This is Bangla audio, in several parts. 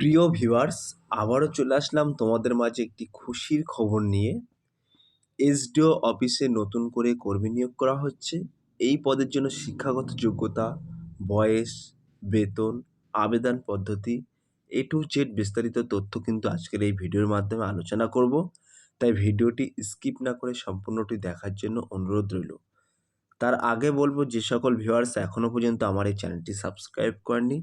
প্রিয় ভিউয়ার্স, আবারও চলে আসলাম তোমাদের মাঝে একটি খুশির খবর নিয়ে। এসডিও অফিসে নতুন করে কর্মী নিয়োগ করা হচ্ছে। এই পদের জন্য শিক্ষাগত যোগ্যতা, বয়স, বেতন, আবেদন পদ্ধতি এ টু জেড বিস্তারিত তথ্য কিন্তু আজকের এই ভিডিওর মাধ্যমে আলোচনা করব। তাই ভিডিওটি স্কিপ না করে সম্পূর্ণটি দেখার জন্য অনুরোধ রইল। তার আগে বলব, যে সকল ভিউয়ার্স এখনও পর্যন্ত আমার এই চ্যানেলটি সাবস্ক্রাইব করেননি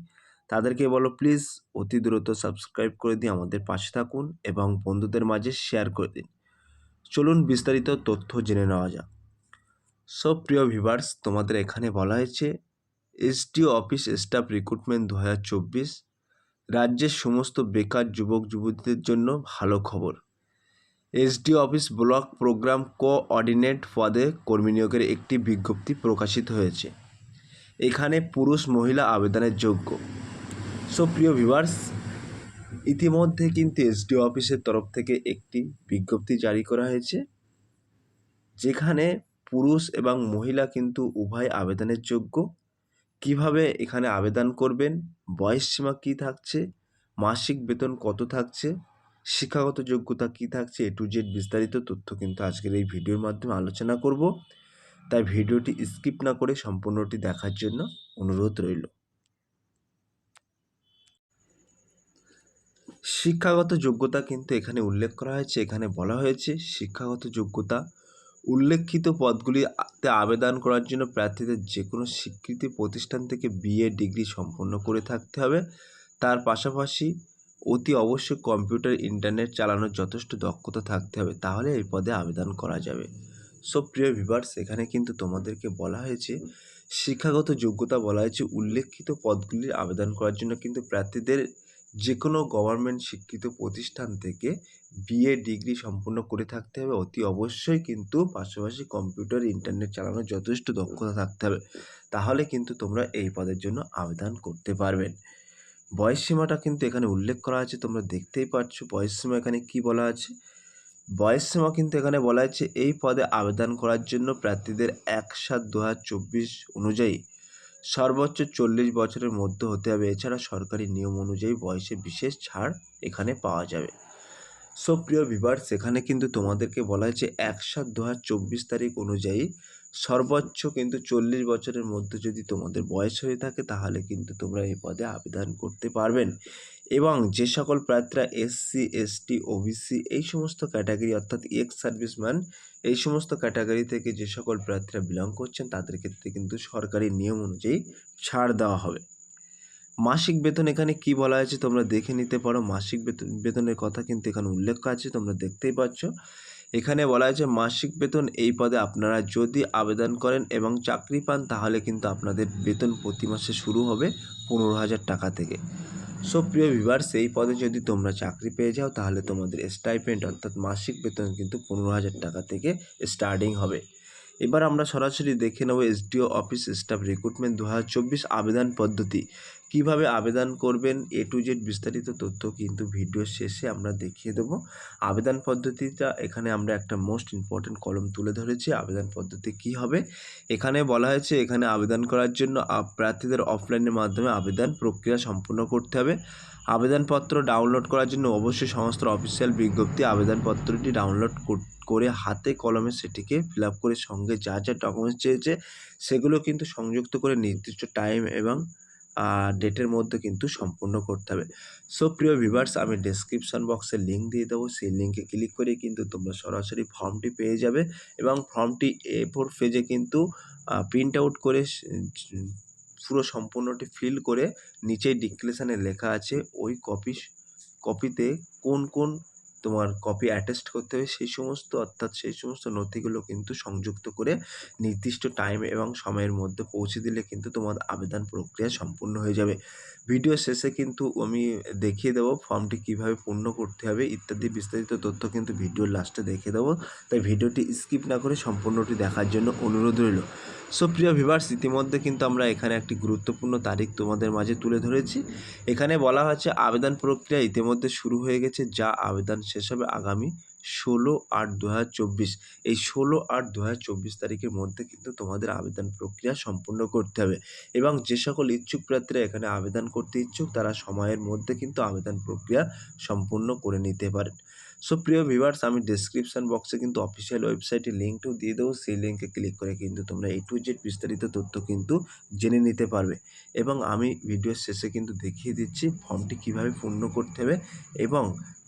তাদেরকে বলো, প্লিজ অতি দ্রুত সাবস্ক্রাইব করে দিয়ে আমাদের পাশে থাকুন এবং বন্ধুদের মাঝে শেয়ার করে দিন। চলুন বিস্তারিত তথ্য জেনে নেওয়া যাক। সব প্রিয় ভিভার্স তোমাদের এখানে বলা হয়েছে, এসডিও অফিস স্টাফ রিক্রুটমেন্ট দু হাজার চব্বিশ, রাজ্যের সমস্ত বেকার যুবক যুবতীদের জন্য ভালো খবর। SDO office block programme coordinate পদে কর্মী নিয়োগের একটি বিজ্ঞপ্তি প্রকাশিত হয়েছে। এখানে পুরুষ মহিলা আবেদনের যোগ্য। সো প্রিয় ভিউয়ার্স, ইতিমধ্যে কিন্তু এসডিও অফিসের তরফ থেকে একটি বিজ্ঞপ্তি জারি করা হয়েছে, যেখানে পুরুষ এবং মহিলা কিন্তু উভয় আবেদনের যোগ্য। কীভাবে এখানে আবেদন করবেন, বয়স সীমা কী থাকছে, মাসিক বেতন কত থাকছে, শিক্ষাগত যোগ্যতা কী থাকছে, এ টু জেড বিস্তারিত তথ্য কিন্তু আজকের এই ভিডিওর মাধ্যমে আলোচনা করব। তাই ভিডিওটি স্কিপ না করে সম্পূর্ণটি দেখার জন্য অনুরোধ রইল। শিক্ষাগত যোগ্যতা কিন্তু এখানে উল্লেখ করা হয়েছে। এখানে বলা হয়েছে, শিক্ষাগত যোগ্যতা উল্লেখিত পদগুলিতে আবেদন করার জন্য প্রার্থীদের যে কোনো স্বীকৃতি প্রতিষ্ঠান থেকে বিএ ডিগ্রি সম্পন্ন করে থাকতে হবে। তার পাশাপাশি অতি অবশ্যই কম্পিউটার, ইন্টারনেট চালানোর যথেষ্ট দক্ষতা থাকতে হবে। তাহলে এই পদে আবেদন করা যাবে। সো, প্রিয় ভিভার্স এখানে কিন্তু তোমাদেরকে বলা হয়েছে, শিক্ষাগত যোগ্যতা বলা হয়েছে, উল্লেখিত পদগুলির আবেদন করার জন্য কিন্তু প্রার্থীদের যে কোনো গভর্নমেন্ট শিক্ষিত প্রতিষ্ঠান থেকে বিএ ডিগ্রি সম্পূর্ণ করে থাকতে হবে। অতি অবশ্যই কিন্তু পাশাপাশি কম্পিউটার ইন্টারনেট চালানোর যথেষ্ট দক্ষতা থাকতে হবে। তাহলে কিন্তু তোমরা এই পদের জন্য আবেদন করতে পারবেন বয়স সীমাটা কিন্তু এখানে উল্লেখ করা আছে, তোমরা দেখতেই পাচ্ছ বয়স সীমা এখানে কি বলা আছে? বয়স সীমা কিন্তু এখানে বলা আছে, এই পদে আবেদন করার জন্য প্রার্থীদের এক সাত দু হাজার চব্বিশ অনুযায়ী সর্বোচ্চ চল্লিশ বছরের মধ্যে হতে হবে। এছাড়া সরকারি নিয়ম অনুযায়ী বয়সে বিশেষ ছাড় এখানে পাওয়া যাবে। সো প্রিয় সেখানে কিন্তু তোমাদেরকে বলা হয়েছে এক সাত দু তারিখ অনুযায়ী সর্বোচ্চ কিন্তু চল্লিশ বছরের মধ্যে যদি তোমাদের বয়স হয়ে থাকে, তাহলে কিন্তু তোমরা এই পদে আবেদন করতে পারবেন। এবং যে সকল প্রার্থীরা এসসি এসটি ওবিসি এই সমস্ত ক্যাটাগরি অর্থাৎ এক্স সার্ভিসম্যান এই সমস্ত ক্যাটাগরি থেকে যে সকল প্রার্থীরা বিলং করছেন, তাদের ক্ষেত্রে কিন্তু সরকারি নিয়ম অনুযায়ী ছাড় দেওয়া হবে। মাসিক বেতন এখানে কি বলা হয়েছে তোমরা দেখে নিতে পারো। মাসিক বেতন বেতনের কথা কিন্তু এখানে উল্লেখ আছে, তোমরা দেখতেই পাচ্ছ। এখানে বলা হয়েছে মাসিক বেতন এই পদে আপনারা যদি আবেদন করেন এবং চাকরি পান, তাহলে কিন্তু আপনাদের বেতন প্রতি মাসে শুরু হবে পনেরো হাজার টাকা থেকে। সো প্রিয় ভিভার্স এই পদে যদি তোমরা চাকরি পেয়ে যাও, তাহলে তোমাদের স্টাইপেন্ট অর্থাৎ মাসিক বেতন কিন্তু পনেরো হাজার টাকা থেকে স্টার্টিং হবে। এবার আমরা সরাসরি দেখে নেব এসডিও অফিস স্টাফ রিক্রুটমেন্ট দু হাজার চব্বিশ আবেদন পদ্ধতি। কীভাবে আবেদন করবেন এ টু জেড বিস্তারিত তথ্য কিন্তু ভিডিওর শেষে আমরা দেখিয়ে দেবো। আবেদন পদ্ধতিটা, এখানে আমরা একটা মোস্ট ইম্পর্টেন্ট কলম তুলে ধরেছি, আবেদন পদ্ধতি কি হবে? এখানে বলা হয়েছে, এখানে আবেদন করার জন্য প্রার্থীদের অফলাইনের মাধ্যমে আবেদন প্রক্রিয়া সম্পূর্ণ করতে হবে। আবেদনপত্র ডাউনলোড করার জন্য অবশ্যই সমস্ত অফিসিয়াল বিজ্ঞপ্তি আবেদনপত্রটি ডাউনলোড করে হাতে কলমে সেটিকে ফিল করে সঙ্গে যা যা ডকুমেন্টস চেয়েছে, সেগুলো কিন্তু সংযুক্ত করে নির্দিষ্ট টাইম এবং ডেটের মধ্যে কিন্তু সম্পূর্ণ করতে হবে। সো প্রিয় ভিভার্স আমি ডেসক্রিপশন বক্সে লিঙ্ক দিয়ে দেবো। সেই লিঙ্কে ক্লিক করে কিন্তু তোমরা সরাসরি ফর্মটি পেয়ে যাবে এবং ফর্মটি এ ফোর পেজে কিন্তু প্রিন্ট আউট করে পুরো সম্পূর্ণটি ফিল করে নিচে ডিক্লেশানে লেখা আছে, ওই কপি কপিতে কোন কোন তোমার কপি অ্যাটেস্ট করতে হবে, সেই সমস্ত, অর্থাৎ সেই সমস্ত নথিগুলো কিন্তু সংযুক্ত করে নির্দিষ্ট টাইম এবং সময়ের মধ্যে পৌঁছে দিলে কিন্তু তোমার আবেদন প্রক্রিয়া সম্পূর্ণ হয়ে যাবে। ভিডিও শেষে কিন্তু আমি দেখিয়ে দেবো ফর্মটি কীভাবে পূর্ণ করতে হবে ইত্যাদি বিস্তারিত তথ্য কিন্তু ভিডিওর লাস্টে দেখে দেবো। তাই ভিডিওটি স্কিপ না করে সম্পূর্ণটি দেখার জন্য অনুরোধ রইল। সো প্রিয় ভিভার্স ইতিমধ্যে কিন্তু আমরা এখানে একটি গুরুত্বপূর্ণ তারিখ তোমাদের মাঝে তুলে ধরেছি। এখানে বলা হচ্ছে আবেদন প্রক্রিয়া ইতিমধ্যে শুরু হয়ে গেছে, যা আবেদন শেষ হবে আগামী ষোলো আট দু হাজার চব্বিশ। এই ষোলো আট দু হাজার চব্বিশ তারিখের মধ্যে কিন্তু তোমাদের আবেদন প্রক্রিয়া সম্পূর্ণ করতে হবে। এবং যে সকল ইচ্ছুক প্রার্থীরা এখানে আবেদন করতে ইচ্ছুক, তারা সময়ের মধ্যে কিন্তু আবেদন প্রক্রিয়া সম্পূর্ণ করে নিতে পারেন। সো প্রিয় ভিভার্স আমি ডেসক্রিপশন বক্সে কিন্তু অফিসিয়াল ওয়েবসাইটের লিঙ্কটাও দিয়ে দেবো। সেই লিঙ্কে ক্লিক করে কিন্তু তোমরা এ টু জেড বিস্তারিত তথ্য কিন্তু জেনে নিতে পারবে। এবং আমি ভিডিওর শেষে কিন্তু দেখিয়ে দিচ্ছি ফর্মটি কীভাবে পূর্ণ করতে হবে এবং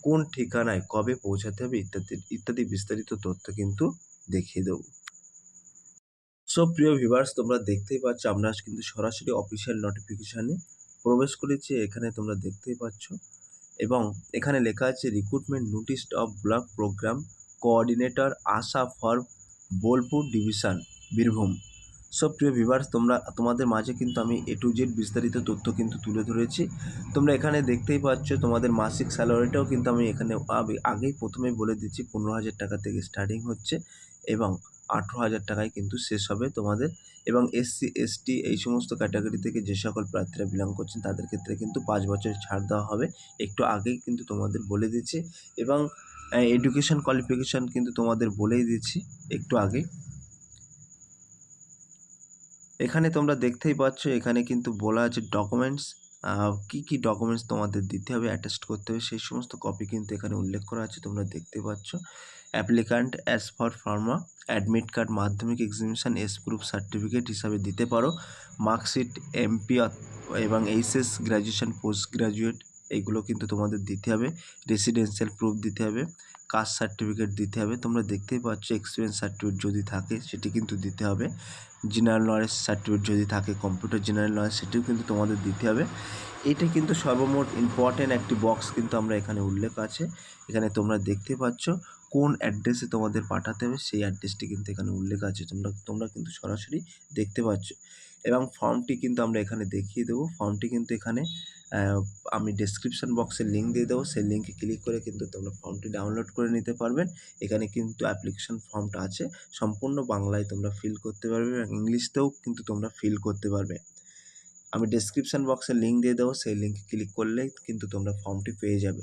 কোন ঠিকানায় কবে পৌঁছাতে হবে ইত্যাদি ইত্যাদি বিস্তারিত তথ্য কিন্তু দেখিয়ে দেবো। সো প্রিয় ভিভার্স তোমরা দেখতেই পাচ্ছ আমরা কিন্তু সরাসরি অফিসিয়াল নোটিফিকেশানে প্রবেশ করেছি। এখানে তোমরা দেখতেই পাচ্ছ এবং এখানে লেখা আছে, recruitment notice of block programme coordinator ASHA for Bolpur division, Birbhum. সব প্রিয় ভিভার্স তোমরা, তোমাদের মাঝে কিন্তু আমি এ টু জেড বিস্তারিত তথ্য কিন্তু তুলে ধরেছি। তোমরা এখানে দেখতেই পাচ্ছ, তোমাদের মাসিক স্যালারিটাও কিন্তু আমি এখানে আগে- আগেই প্রথমে বলে দিচ্ছি, পনেরো হাজার টাকা থেকে স্টার্টিং হচ্ছে। এবং আঠেরো হাজার টাকায় কিন্তু শেষ হবে তোমাদের। এবং এসসি এসটি এই সমস্ত ক্যাটাগরি থেকে যে সকল প্রার্থীরা বিলং করছেন, তাদের ক্ষেত্রে কিন্তু পাঁচ বছরের ছাড় দেওয়া হবে। একটু আগেই কিন্তু তোমাদের বলে দিচ্ছি। এবং এডুকেশন কোয়ালিফিকেশান কিন্তু তোমাদের বলেই দিচ্ছি একটু আগে এখানে তোমরা দেখতেই পাচ্ছ, এখানে কিন্তু বলা আছে ডকুমেন্টস কী কী ডকুমেন্টস তোমাদের দিতে হবে অ্যাটাস্ট করতে হবে, সেই সমস্ত কপি কিন্তু এখানে উল্লেখ করা আছে, তোমরা দেখতে পাচ্ছ। Applicant as for form admit card মাধ্যমিক এক্সামিনেশান এস প্রুফ সার্টিফিকেট হিসাবে দিতে পারো। মার্কশিট, এমপি এবং এইচএস গ্র্যাজুয়েশন পোস্ট গ্র্যাজুয়েট এইগুলো কিন্তু তোমাদের দিতে হবে। রেসিডেন্সিয়াল প্রুফ দিতে হবে। কাস্ট সার্টিফিকেট দিতে হবে। তোমরা দেখতেই পাচ্ছ এক্সপিরিয়েন্স সার্টিফিকেট যদি থাকে সেটি কিন্তু দিতে হবে। জেনারেল নলেজ সার্টিফিকেট যদি থাকে, কম্পিউটার জেনারেল নলেজ সেটিও কিন্তু তোমাদের দিতে হবে। এটা কিন্তু সর্বমোট ইম্পর্টেন্ট একটি বক্স কিন্তু আমরা এখানে উল্লেখ আছে। এখানে তোমরা দেখতে পাচ্ছ কোন অ্যাড্রেসে তোমাদের পাঠাতে হবে, সেই অ্যাড্রেসটি কিন্তু এখানে উল্লেখ আছে। তোমরা তোমরা কিন্তু সরাসরি দেখতে পাচ্ছ। এবং ফর্মটি কিন্তু আমরা এখানে দেখিয়ে দেবো। ফর্মটি কিন্তু এখানে আমি ডেসক্রিপশন বক্সে লিঙ্ক দিয়ে দেবো। সেই লিঙ্কে ক্লিক করে কিন্তু তোমরা ফর্মটি ডাউনলোড করে নিতে পারবেন এখানে কিন্তু অ্যাপ্লিকেশন ফর্মটা আছে। সম্পূর্ণ বাংলায় তোমরা ফিল করতে পারবে এবং ইংলিশতেও কিন্তু তোমরা ফিল করতে পারবে। আমি ডেসক্রিপশন বক্সে লিঙ্ক দিয়ে দেবো। সেই লিঙ্কে ক্লিক করলেই কিন্তু তোমরা ফর্মটি পেয়ে যাবে।